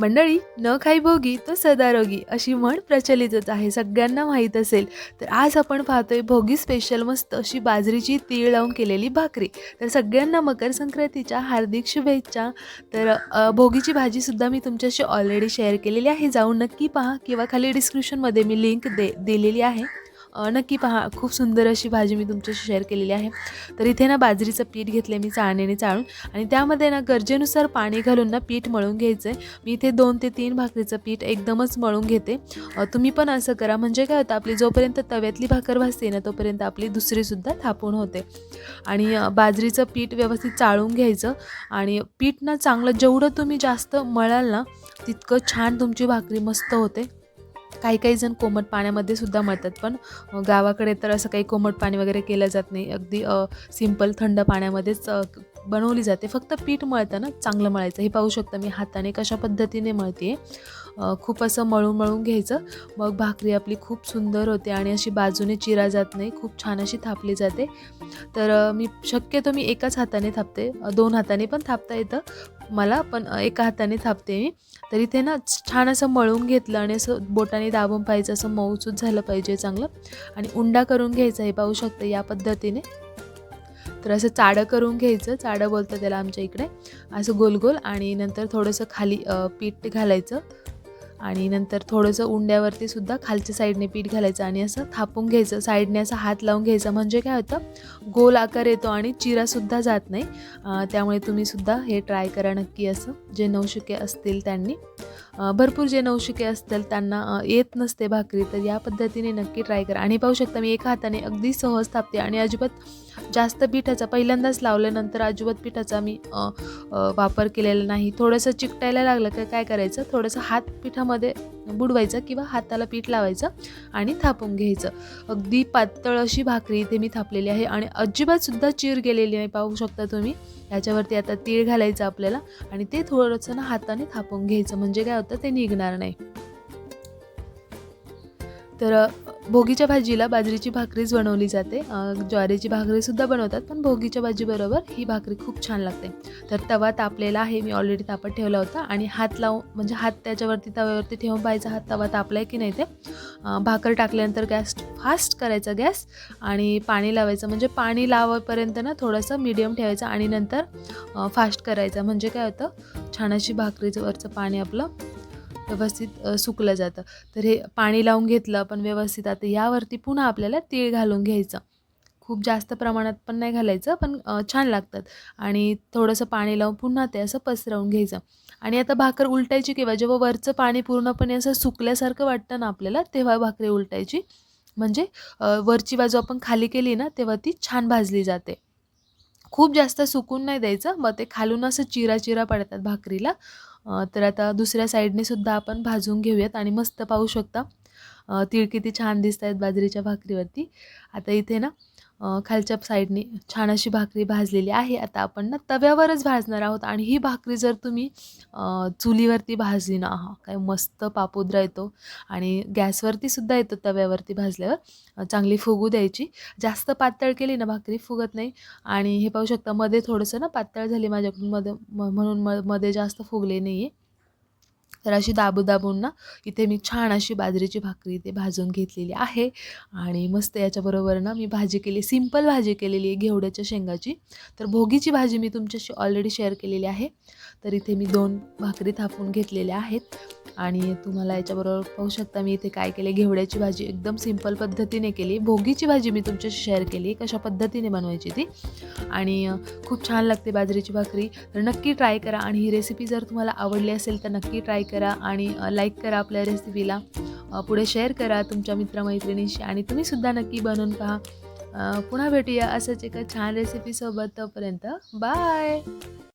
मंडळी न खाई भोगी तो सदारोगी अशी म्हण प्रचलितच आहे. सगळ्यांना माहीत असेल. तर आज आपण पाहतोय भोगी स्पेशल मस्त अशी बाजरीची तीळ लावून केलेली भाकरी. तर सगळ्यांना मकर संक्रांतीच्या हार्दिक शुभेच्छा. तर भोगीची भाजीसुद्धा मी तुमच्याशी ऑलरेडी शेअर केलेली आहे. जाऊन नक्की पहा किंवा खाली डिस्क्रिप्शनमध्ये मी लिंक दे दिलेली आहे. नक्की पहा खूप सुंदर अशी भाजी मी तुमच्याशी शेअर केलेली आहे. तर इथे ना बाजरीचं पीठ घेतलं मी चाळणीने चाळून. आणि त्यामध्ये ना गरजेनुसार पाणी घालून ना पीठ मळून घ्यायचं आहे मी इथे दोन ते तीन भाकरीचं पीठ एकदमच मळून घेते. तुम्ही पण असं करा. म्हणजे काय होतं आपली जोपर्यंत तव्यातली भाकर भासते ना तोपर्यंत आपली दुसरीसुद्धा थापून होते. आणि बाजरीचं पीठ व्यवस्थित चाळून घ्यायचं. आणि पीठ ना चांगलं जेवढं तुम्ही जास्त मळाल ना तितकं छान तुमची भाकरी मस्त होते. काही काही जण कोमट पाण्यामध्ये सुद्धा मळतात पण गावाकडे तर असं काही कोमट पाणी वगैरे केलं जात नाही. अगदी सिंपल थंड पाण्यामध्येच बनवली जाते. फक्त पीठ मळताना चांगलं मळायचं. हे पाहू शकता मी हाताने कशा पद्धतीने मळते. खूप असं मळून मळून घ्यायचं. मग भाकरी आपली खूप सुंदर होते आणि अशी बाजूने चिरा जात नाही. खूप छान अशी थापली जाते. तर मी शक्यतो मी एकाच हाताने थापते. दोन हाताने पण थापता येतं. मला पण एका हाताने थापते मी. तर इथे ना छान असं मळून घेतलं आणि असं बोटाने दाबून पाहिजे असं मऊसूत झालं पाहिजे चांगलं. आणि उंडा करून घ्यायचा हे पाहू शकतं या पद्धतीने. तर असं चाडं करून घ्यायचं चाडं बोलतं त्याला आमच्या इकडे. असं गोल गोल आणि नंतर थोडंसं खाली पीठ घालायचं. आणि नंतर थोडंसं उंड्यावरती सुद्धा खालच्या साईडने पीठ घालायचं आणि असं थापून घ्यायचं. साईडने असं हात लावून घ्यायचा. म्हणजे काय होतं? गोल आकार येतो आणि चिरासुद्धा जात नाही. त्यामुळे त्यामुळे तुम्हीसुद्धा हे ट्राय करा नक्की असं. जे नवशिके असतील त्यांनी. भरपूर जे नवशिके असतील त्यांना येत नसते भाकरी तर या पद्धतीने नक्की ट्राय करा. आणि पाहू शकता मी एका हाताने अगदी सहज थापते आणि अजिबात जास्त पिठाचा पहिल्यांदाच लावल्यानंतर अजिबात पिठाचा मी वापर केलेला नाही. थोडंसं चिकटायला लागलं का काय करायचं? थोडंसं हात पिठामध्ये बुडवायचं किंवा हाताला पीठ लावायचं आणि थापून घ्यायचं. अगदी पातळ अशी भाकरी इथे मी थापलेली आहे आणि अजिबातसुद्धा चीर गेलेली नाही पाहू शकता तुम्ही. याच्यावरती आता तीळ घालायचं आपल्याला आणि ते थोडंसं ना हाताने थापून घ्यायचं. म्हणजे काय होतं ते निघणार नाही. तर भोगीच्या भाजीला बाजरीची भाकरीच बनवली जाते. ज्वारीची भाकरीसुद्धा बनवतात पण भोगीच्या भाजीबरोबर ही भाकरी खूप छान लागते. तर तवा तापलेला आहे मी ऑलरेडी तापत ठेवला होता आणि हात लावून म्हणजे हात त्याच्यावरती तव्यावरती ठेवून पाहायचा हात तवा तापला आहे की नाही ते. भाकर टाकल्यानंतर गॅस फास्ट करायचा गॅस आणि पाणी लावायचं. म्हणजे पाणी लावापर्यंत ना थोडंसं मीडियम ठेवायचं आणि नंतर फास्ट करायचं. म्हणजे काय होतं छान अशी भाकरीचं वरचं पाणी आपलं व्यवस्थित सुकलं जातं. तर हे पाणी लावून घेतलं पण व्यवस्थित आता यावरती पुन्हा आपल्याला तीळ घालून घ्यायचं. खूप जास्त प्रमाणात पण नाही घालायचं पण छान लागतात. आणि थोडंसं पाणी लावून पुन्हा ते असं पसरवून घ्यायचं. आणि आता भाकर उलटायची किंवा जेव्हा वरचं पाणी पूर्णपणे असं सुकल्यासारखं वाटतं ना आपल्याला तेव्हा भाकरी उलटायची. म्हणजे वरची बाजू आपण खाली केली ना तेव्हा ती छान भाजली जाते. खूप जास्त सुकून नाही द्यायचं मग ते खालून असं चिरा चिरा पडतात भाकरीला. तर आता दुसऱ्या साईडने सुद्धा आपण भाजून घेऊयात आणि मस्त पाहू शकता. तीळ किती छान दिसत आहेत बाजरीच्या भाकरीवरती. आता इथे ना खालच्या साईडने छान अशी भाकरी भाजलेली आहे. आता आपण ना तव्यावरच भाजणार आहोत आणि ही भाकरी जर तुम्ही चुलीवरती भाजली ना हा काय मस्त पापुद्रा येतो आणि गॅसवरती सुद्धा येतो तव्यावरती भाजल्यावर चांगली फुगू द्यायची. जास्त पातळ केली ना भाकरी फुगत नाही. आणि हे पाहू शकता मध्ये थोडंसं ना पातळ झाली माझ्याकडून मध्ये म- म्हणून म मध्ये जास्त फुगले नाही आहे तर अशी दाबू दाबून ना इथे मी छान अशी बाजरीची भाकरी इथे भाजून घेतलेली आहे. आणि मस्त याच्याबरोबर ना मी भाजी केली सिंपल भाजी केलेली आहे घेवड्याच्या शेंगाची. तर भोगीची भाजी मी तुमच्याशी ऑलरेडी शेअर केलेली आहे. तर इथे मी दोन भाकरी थापून घेतलेल्या आहेत. आणि तुम्हाला याच्याबरोबर पाहू शकता मी इथे काय केले घेवड्याची भाजी एकदम सिंपल पद्धतीने केली. भोगीची भाजी मी तुमच्याशी शेअर केली कशा पद्धतीने बनवायची ती. आणि खूप छान लागते बाजरीची भाकरी. तर नक्की ट्राय करा आणि ही रेसिपी जर तुम्हाला आवडली असेल तर नक्की ट्राय करा आणि लाईक करा आपल्या रेसिपीला पुढे शेअर करा तुमच्या मित्रमैत्रिणींशी आणि तुम्हीसुद्धा नक्की बनवून पहा. पुन्हा भेटूया असंच एका छान रेसिपीसोबत तोपर्यंत. बाय